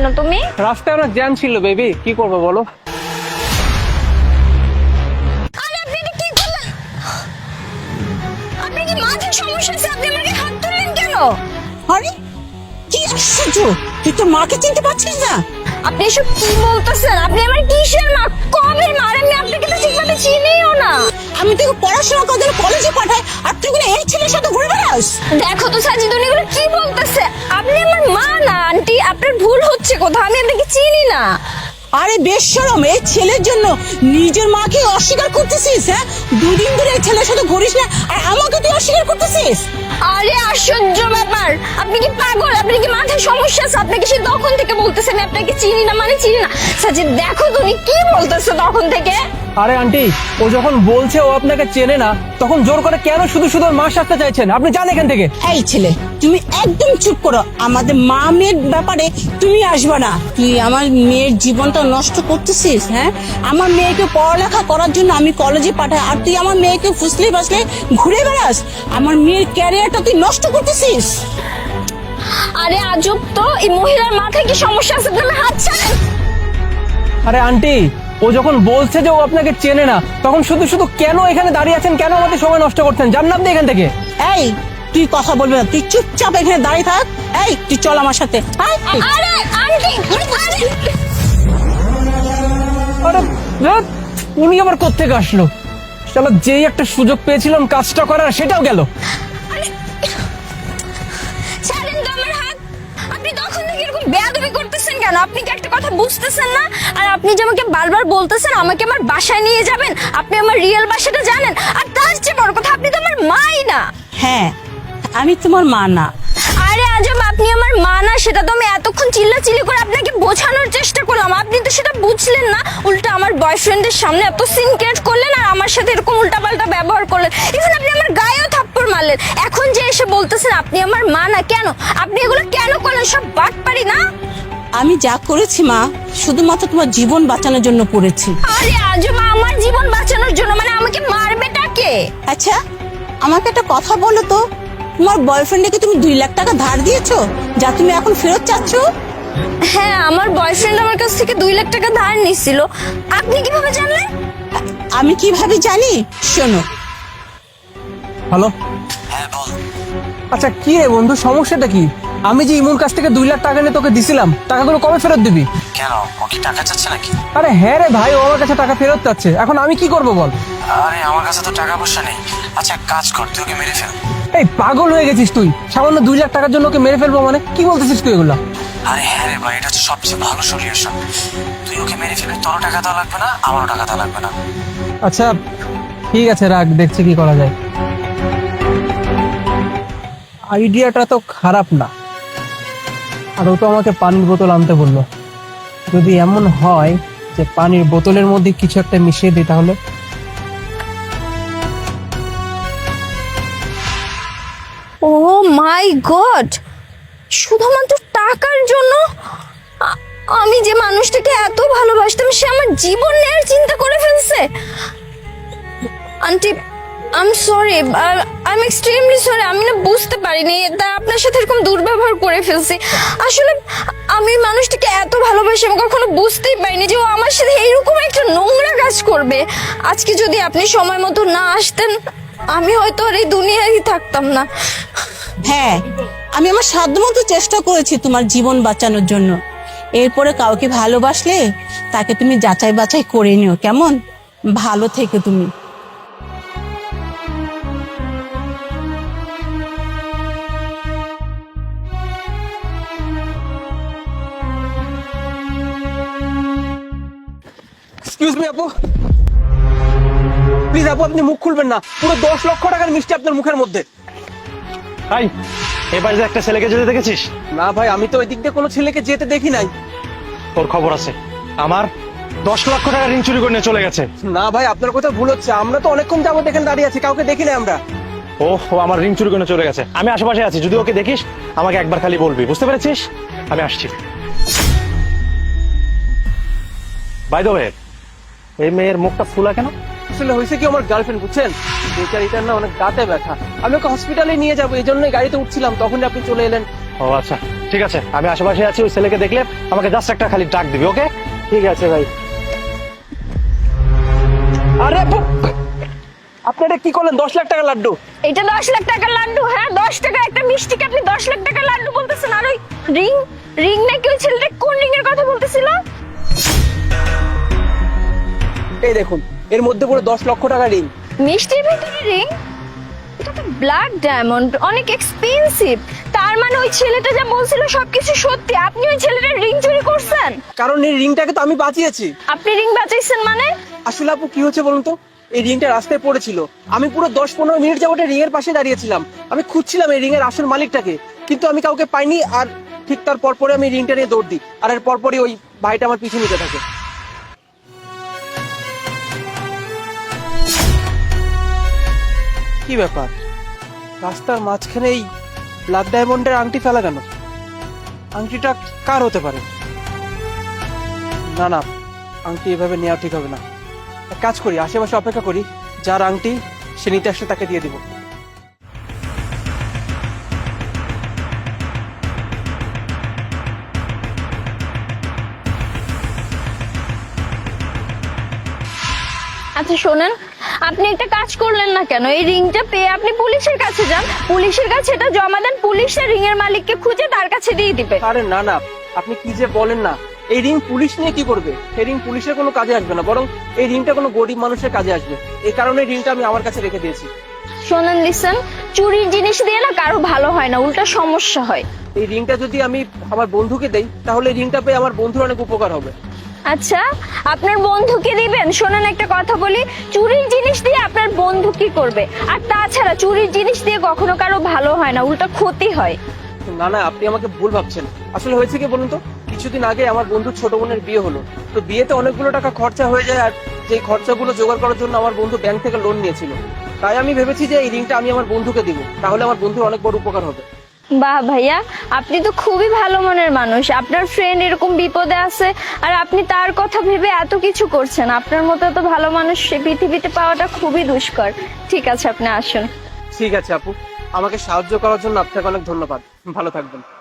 কেন তুমি? রাস্তায় অনেক জ্যাম ছিল বেবি কি করব বলো? আরে আপনি এটা কি করলেন? আপনি কি মাথায় সমস্যা আছে? আপনি আমাকে হাত তুললেন কেন? আরে কি আশ্চর্য? তুই তোর মাকে চিনতে পারছিস না। আপনি এসব কি বলতেছেন? আপনি আমার কিসের মা? কবে মার? আমি আপনাকে তো ঠিকভাবে চিনিও না। আমি তোকে পড়াশোনা করে কলেজে পাঠাই আর তুই কিনা এই ছেলের সাথে ঘুরে বেড়াস? দেখো তো সাজিদুন এগুলো কি বলতেছে? আপনার ভুল হচ্ছে কোথাও আমি আপনাকে চিনি না। আরে বেশ সরম এই ছেলের জন্য নিজের মাকে অস্বীকার করতেছিস হ্যাঁ? দুদিন ধরে এই ছেলের সাথে ঘুরিস না আর আমাকে তুই অস্বীকার করতেছিস? আরে আশ্চর্য ব্যাপার আপনি কি পাগল? আপনি কি মাথায় সমস্যা আছে? আপনাকে সে তখন থেকে বলতেছে আমি আপনাকে চিনি না মানে চিনি না। সাজিদ দেখো তুমি কি বলতেছো তখন থেকে? আরে আন্টি ও যখন বলছে ও আপনাকে চেনে না তখন জোর করে কেন শুধু শুধু ওর মার সাথে চাইছেন? আপনি যান এখান থেকে। এই ছেলে তুমি একদম চুপ করো। আমাদের মা মেয়ের ব্যাপারে তুমি আসবে না। তুই আমার মেয়ের জীবনটা নষ্ট করতেছিস হ্যাঁ? আমার মেয়েকে পড়ালেখা করার জন্য আমি কলেজে পাঠাই। আর তুই আমার মেয়েকে ফুসলে বাসলে ঘুরে বেড়াস। আমার মেয়ের ক্যারিয়ারটা তুই নষ্ট করতেছিস। আরে আজব তো এই মহিলার মাথায় কি সমস্যা আছে? আমার হাত ছাড়েন। আরে আন্টি ও যখন বলছে যে ও আপনাকে চেনে না তখন শুধু শুধু কেন এখানে দাঁড়িয়ে আছেন? কেন আমাদের সময় নষ্ট করছেন? যান না আপনি এখান থেকে। এই তুই কথা বলবি না তুই চুপচাপ এখানে দাঁড়িয়ে থাক। এই তুই চল আমার সাথে। আরে আন্টি আরে। আরে উনি আবার কোত্থেকে আসলো? চলো যেই একটা সুযোগ পেয়েছিলাম কাজটা করার সেটাও গেল। বেয়াদবি করতেছেন কেন? আপনি কি একটা কথা বুঝতেছেন না? আর আপনি যে আমাকে বারবার বলতেছেন আমাকে আমার বাসায় নিয়ে যাবেন আপনি আমার রিয়েল বাসাটা জানেন আর তার চেয়ে বড় কথা আপনি তো আমার মাই না। হ্যাঁ আমি তোমার মা না। আরে আজব আপনি আমার মা না সেটা তো আমি এতক্ষণ চিল্লাচিল্লি করে আপনাকে বোঝানোর চেষ্টা করলাম। আপনি তো সেটা বুঝলেন না। উল্টা আমার বয়ফ্রেন্ডের সামনে এত সিন ক্রিয়েট করলেন আর আমার সাথে এরকম উল্টাপাল্টা ব্যবহার করলেন। ইভেন আপনি আমার মারলেন এখন যে এসে বলতেছেন আপনি আমার মা না কেন? আপনি এগুলো কেন করলেন? সব বাট পারি না? আমি যা করেছি মা শুধুমাত্র তোমার জীবন বাঁচানোর জন্য করেছি। আরে আজব আমার জীবন বাঁচানোর জন্য মানে আমাকে মারবেটা কে আচ্ছা আমাকে একটা কথা বলো তো। তোমার বয়ফ্রেন্ডকে তুমি দুই লাখ টাকা ধার দিয়েছ যা তুমি এখন ফেরত চাচ্ছ? হ্যাঁ আমার বয়ফ্রেন্ড আমার কাছ থেকে দুই লাখ টাকা ধার নিছিল আপনি কীভাবে জানলেন? আমি কীভাবে জানি? শোনো। হ্যালো? আচ্ছা কি রে বন্ধু সমস্যাটা কি? আমি যে ইমুর কাছ থেকে দুই লাখ টাকা নিয়ে তোকে দিছিলাম টাকাগুলো কবে ফেরত দিবি? কেন? ও কি টাকা চাচ্ছে নাকি? আরে হ্যাঁ রে ভাই ও আমার কাছে টাকা ফেরত চাচ্ছে। এখন আমি কি করব বল? আরে আমার কাছে তো টাকা পয়সা নেই। আচ্ছা এক কাজ কর তুই ওকে মেরে ফেল। এই পাগল হয়ে গেছিস তুই। সামান্য দুই লাখ টাকার জন্য ওকে মেরে ফেলব মানে? কি বলতেছিস তুই এগুলা? আরে হ্যাঁ রে ভাই এটা হচ্ছে সবচেয়ে ভালো সলিউশন। তুই ওকে মেরে ফেলে তোরও টাকা দেওয়া লাগবে না আমারও টাকা দেওয়া লাগবে না। আচ্ছা ঠিক আছে রাখ দেখছি কি করা যায়। আইডিয়াটা তো খারাপ না। আর ও তো আমাকে পানির বোতল আনতে বলল। যদি এমন হয় যে পানির বোতলের মধ্যে কিছু একটা মিশিয়ে দিই তাহলে? Oh my god! শুধুমাত্র টাকার জন্য? আমি যে মানুষটাকে এত ভালোবাসতাম, সে আমার জীবন নেওয়ার চিন্তা করে ফেলছে। Aunty I am sorry I am extremely sorry আমি না বুঝতে পারিনি। তা আপনার সাথে এরকম দুর্ব্যবহার করে ফেলছি। আসলে আমি মানুষটাকে এত ভালোবাসি, আমি কখনো বুঝতেই পারিনি যে ও আমার সাথে এইরকম একটা নোংরা কাজ করবে। আজকে যদি আপনি সময় মতো না আসতেন, আমি হয়তো আর এই দুনিয়ায় থাকতাম না। হ্যাঁ আমি আমার সাধ্যমতো চেষ্টা করেছি তোমার জীবন বাঁচানোর জন্য। এরপরে কাউকে ভালোবাসলে তাকে তুমি যাচাই বাছাই করে নিও, কেমন? ভালো থেকে তুমি। এক্সকিউজ মি আপু। প্লিজ আপু আপনি মুখ খুলবেন না। পুরো দশ লক্ষ টাকার মিষ্টি আপনার মুখের মধ্যে। ভাই এবার যে একটা ছেলেকে যেতে দেখেছিস? না ভাই আমি তো ওই দিক দিয়ে কোনো ছেলেকে যেতে দেখি নাই। তোর খবর আছে। আমার দশ লক্ষ টাকা ঋণ চুরি করে নিয়ে চলে গেছে। না ভাই আপনার কথা ভুল হচ্ছে। আমরা তো অনেকক্ষণ যাব এখানে দাঁড়িয়ে আছি কাউকে দেখি নাই আমরা। ও ও আমার ঋণ চুরি করে চলে গেছে। আমি আশেপাশে আছি যদি ওকে দেখিস আমাকে একবার খালি বলবি। বুঝতে পেরেছিস? আমি আসছি। বাই দ্য ওয়ে এই মেয়ের মুখটা ফুলা কেন? আসলে হয়েছে কি আমার গার্লফ্রেন্ড বুঝছেন? বেচারিটার না অনেক গাতে ব্যথা। আমি ওকে হসপিটালে নিয়ে যাব এই জন্যই গাড়িতে উঠছিলাম তখনই আপনি চলে এলেন। ও আচ্ছা ঠিক আছে আমি আশেপাশে আছি ওই ছেলেকে দেখলে আমাকে জাস্ট একটা খালি ডাক দিবি ওকে ঠিক আছে ভাই। আরে আপু, আপনি এটা কি করলেন? দশ লাখ টাকা লাড্ডু। এটা দশ লাখ টাকার লাড্ডু হ্যাঁ দশ টাকা একটা মিষ্টিকে আপনি দশ লাখ টাকার লাড্ডু বলতেছেন। আর ওই রিং রিং নাকি ওই ছেলেটা কোন রিং এর কথা বলতেছিল? এই দেখুন এর মধ্যে পুরো দশ লক্ষ টাকা রিং মিষ্টির ভিতরে রিং এটা তো ব্ল্যাক ডায়মন্ড অনেক এক্সপেন্সিভ তার মানে ওই ছেলেটা যা বলছিল সবকিছু সত্যি আপনি ওই ছেলেটার রিং চুরি করছেন? কারণ এই রিংটাকে তো আমি বাঁচিয়েছি। আপনি রিং বাঁচাইছেন মানে? আসলে আপু কি হচ্ছে বলুন তো? এই রিংটা রাস্তায় পড়েছিল। আমি পুরো দশ পনেরো মিনিট যাবত রিং এর পাশে দাঁড়িয়েছিলাম। আমি খুঁজছিলাম এই রিং এর আসল মালিকটাকে কিন্তু আমি কাউকে পাইনি আর ঠিক তার পরপরে আমি রিংটা নিয়ে দৌড় দিই। আর এর পরপরই ওই ভাইটা আমার পিছু নিতে থাকে। কি ব্যাপার? রাস্তার মাঝখানে এই ব্ল্যাক ডায়মন্ডের আংটি ফেলা কেন? আংটিটা কার হতে পারে? না না, আংটি এভাবে নেওয়া ঠিক হবে না। এক কাজ করি, আশেপাশে অপেক্ষা করি, যার আংটি সে নিতে আসলে তাকে দিয়ে দিব। আচ্ছা শোনেন আপনি একটা কাজ করলেন না কেন? এই রিংটা পেয়ে আপনি পুলিশের কাছে যান। পুলিশের কাছে এটা জমা দেন পুলিশ রিং এর মালিককে খুঁজে তার কাছে দিয়ে দিবে। আরে না না আপনি কি যে বলেন না এই রিং পুলিশ নিয়ে কি করবে? এই রিং পুলিশের কোনো কাজে আসবে না বরং এই রিংটা কোনো গরিব মানুষের কাজে আসবে। এই কারণে রিংটা আমি আমার কাছে রেখে দিয়েছি। শোনেন লিসেন চুরির জিনিস দিয়ে না কারও ভালো হয় না উল্টা সমস্যা হয়। এই রিংটা যদি আমি আমার বন্ধুকে দেই তাহলে এই রিংটা পেয়ে আমার বন্ধুর অনেক উপকার হবে। আচ্ছা আপনার বন্ধুকে দিবেন? শোনেন একটা কথা বলি, চুরির জিনিস দিয়ে আপনার বন্ধু কি করবে? আর তাছাড়া চুরির জিনিস দিয়ে কখনো কারও ভালো হয় না, উল্টা ক্ষতি হয়। না না, আপনি আমাকে ভুল ভাবছেন। আসলে হয়েছে কি বলুন তো? কিছুদিন আগে আমার বন্ধুর ছোট বোনের বিয়ে হলো। তো বিয়েতে অনেকগুলো টাকা খরচা হয়ে যায় আর সেই খরচাগুলো জোগাড় করার জন্য আমার বন্ধু ব্যাংক থেকে লোন নিয়েছিল। তাই আমি ভেবেছি যে এই রিংটা আমি আমার বন্ধুকে দিব। তাহলে আমার বন্ধুর অনেক বড় উপকার হবে। বাহ ভাইয়া, আপনি তো খুবই ভালো মনের মানুষ। আপনার ফ্রেন্ড এরকম বিপদে আছে আর আপনি তার কথা ভেবে এত কিছু করছেন। আপনার মতো তো ভালো মানুষ পৃথিবীতে পাওয়াটা খুবই দুষ্কর। ঠিক আছে, আপনি আসুন। ঠিক আছে আপু। আমাকে সাহায্য করার জন্য আপনাকে অনেক ধন্যবাদ। ভালো থাকবেন।